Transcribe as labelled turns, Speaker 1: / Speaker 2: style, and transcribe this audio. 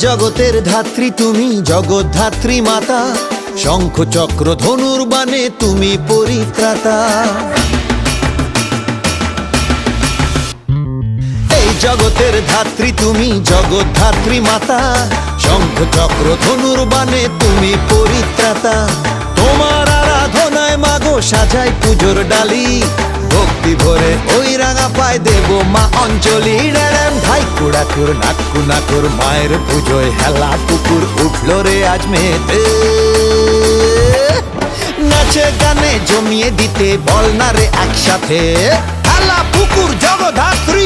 Speaker 1: জগতের ধাত্রী তুমি জগৎধাত্রী মাতা। শঙ্খ চক্র ধনুর বানে তুমি পরিত্রাতা। এই জগতের ধাত্রী তুমি জগৎধাত্রী মাতা। শঙ্খ চক্র ধনুর বানে তুমি পরিত্রাতা। তোমার আরাধনায় মাগো সাজাই পুজোর ডালি। ভক্তি ভরে ওই রাঙা পায় দেব মা অঞ্জলি। ড্যাম ভাই কুড়াকুর নাকু নাকুর, মায়ের পুজোয় হেলা কুকুর উঠল রে আজ মেয়েতে। নাচে গানে জমিয়ে দিতে বল না রে একসাথে। হেলা পুকুর জগধাত্রী